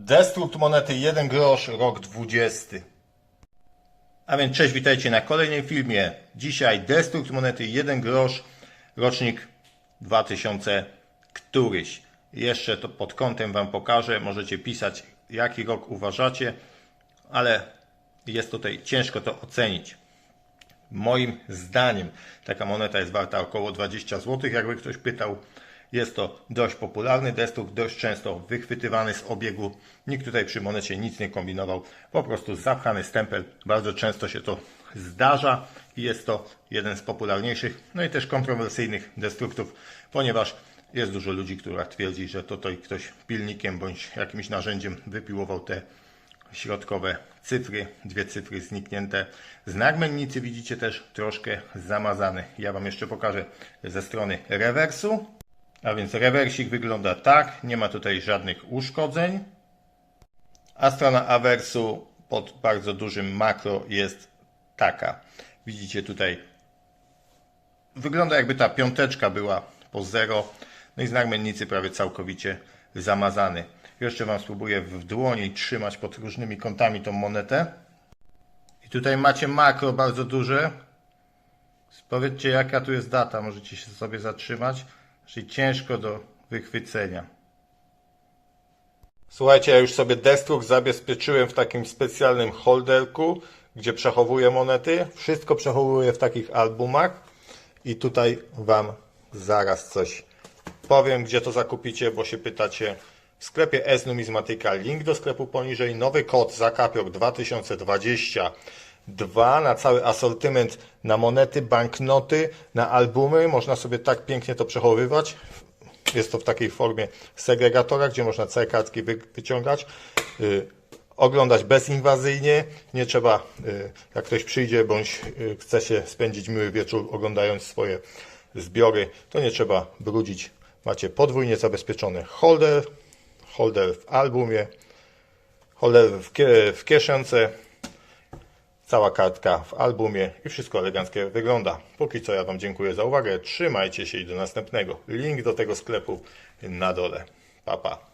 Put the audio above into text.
Destrukt monety 1 grosz, rok 20. A więc cześć, witajcie na kolejnym filmie. Dzisiaj destrukt monety 1 grosz, rocznik 2000 któryś. Jeszcze to pod kątem Wam pokażę. Możecie pisać jaki rok uważacie, ale jest tutaj ciężko to ocenić. Moim zdaniem taka moneta jest warta około 20 zł, jakby ktoś pytał. Jest to dość popularny destrukt, dość często wychwytywany z obiegu. Nikt tutaj przy monecie nic nie kombinował, po prostu zapchany stempel. Bardzo często się to zdarza i jest to jeden z popularniejszych, no i też kontrowersyjnych destruktów, ponieważ jest dużo ludzi, która twierdzi, że tutaj ktoś pilnikiem bądź jakimś narzędziem wypiłował te środkowe cyfry, dwie cyfry zniknięte. Znak mennicy widzicie też troszkę zamazany. Ja Wam jeszcze pokażę ze strony rewersu. A więc rewersik wygląda tak, nie ma tutaj żadnych uszkodzeń. A strona awersu pod bardzo dużym makro jest taka. Widzicie tutaj, wygląda jakby ta piąteczka była po zero. No i znak mennicy prawie całkowicie zamazany. Jeszcze Wam spróbuję w dłoni trzymać pod różnymi kątami tą monetę. I tutaj macie makro bardzo duże. Powiedzcie jaka tu jest data, możecie się sobie zatrzymać. Czyli ciężko do wychwycenia. Słuchajcie, ja już sobie destrukt zabezpieczyłem w takim specjalnym holderku, gdzie przechowuję monety. Wszystko przechowuję w takich albumach i tutaj Wam zaraz coś powiem, gdzie to zakupicie, bo się pytacie. W sklepie S Numizmatyka link do sklepu poniżej, nowy kod Zakapiok 2022 na cały asortyment, na monety, banknoty, na albumy. Można sobie tak pięknie to przechowywać. Jest to w takiej formie segregatora, gdzie można całe kartki wy, wyciągać. Y, oglądać bezinwazyjnie. Nie trzeba, y, jak ktoś przyjdzie bądź y, chce się spędzić miły wieczór oglądając swoje zbiory, to nie trzeba brudzić. Macie podwójnie zabezpieczony holder, holder w albumie, holder w, kie, w kieszence, cała kartka w albumie i wszystko eleganckie wygląda. Póki co ja Wam dziękuję za uwagę, trzymajcie się i do następnego. Link do tego sklepu na dole. Pa, pa.